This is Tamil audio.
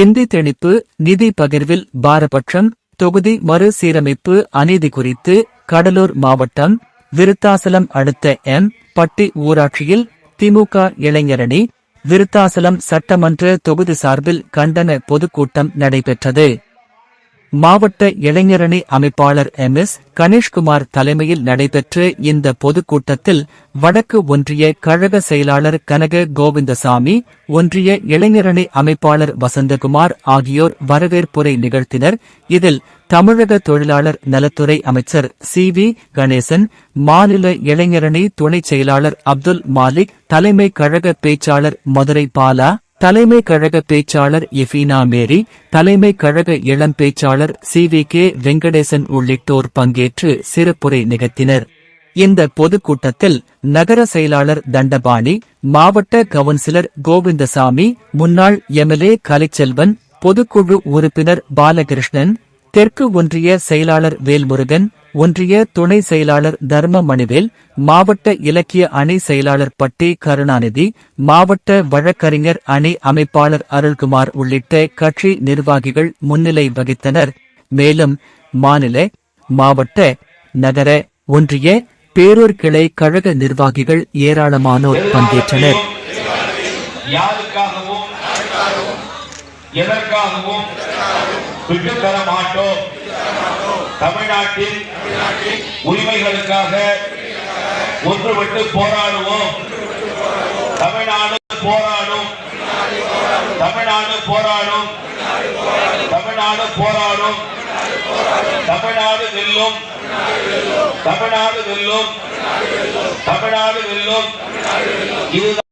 இந்தி திணிப்பு நிதி பகிர்வில் பாரபட்சம் தொகுதி மறுசீரமைப்பு அநீதி குறித்து கடலூர் மாவட்டம் விருத்தாசலம் அடுத்த எம். பட்டி ஊராட்சியில் திமுக இளைஞரணி விருத்தாசலம் சட்டமன்ற தொகுதி சார்பில் கண்டன பொதுக்கூட்டம் நடைபெற்றது. மாவட்ட இளைஞரணி அமைப்பாளர் எம். எஸ். கணேஷ்குமார் தலைமையில் நடைபெற்ற இந்த பொதுக்கூட்டத்தில் வடக்கு ஒன்றிய கழக செயலாளர் கனக கோவிந்தசாமி ஒன்றிய இளைஞரணி அமைப்பாளர் வசந்தகுமார் ஆகியோர் வரவேற்புரை நிகழ்த்தினர். இதில் தமிழக தொழிலாளர் நலத்துறை அமைச்சர் சி. வி. கணேசன் மாநில இளைஞரணி துணைச் செயலாளர் அப்துல் மாலிக் தலைமை கழக பேச்சாளர் மதுரை பாலா தலைமை கழக பேச்சாளர் எஃபீனா மேரி தலைமை கழக இளம் பேச்சாளர் சி வி கே வெங்கடேசன் உள்ளிட்டோர் பங்கேற்று சிறப்புரை நிகழ்த்தினர். இந்த பொதுக்கூட்டத்தில் நகர செயலாளர் தண்டபாணி மாவட்ட கவுன்சிலர் கோவிந்தசாமி முன்னாள் எம்எல்ஏ கலைச்செல்வன் பொதுக்குழு உறுப்பினர் பாலகிருஷ்ணன் தெற்கு ஒன்றிய செயலாளர் வேல்முருகன் ஒன்றிய துணை செயலாளர் தர்ம மணிவேல் மாவட்ட இலக்கிய அணி செயலாளர் பட்டி கருணாநிதி மாவட்ட வழக்கறிஞர் அணி அமைப்பாளர் அருள்குமார் உள்ளிட்ட கட்சி நிர்வாகிகள் முன்னிலை வகித்தனர். மேலும் மாநில மாவட்ட நகர ஒன்றிய பேரூர் கிளை கழக நிர்வாகிகள் ஏராளமானோர் பங்கேற்றனர். எதற்காகவும் விட்டுத் தர மாட்டோம். தமிழ்நாட்டின் உரிமைகளுக்காக ஒன்றுபட்டு போராடுவோம். தமிழ்நாடு போராடும். தமிழ்நாடு போராடும். தமிழ்நாடு போராடும். தமிழ்நாடு வெல்லும். தமிழ்நாடு வெல்லும். தமிழ்நாடு வெல்லும். இதுதான்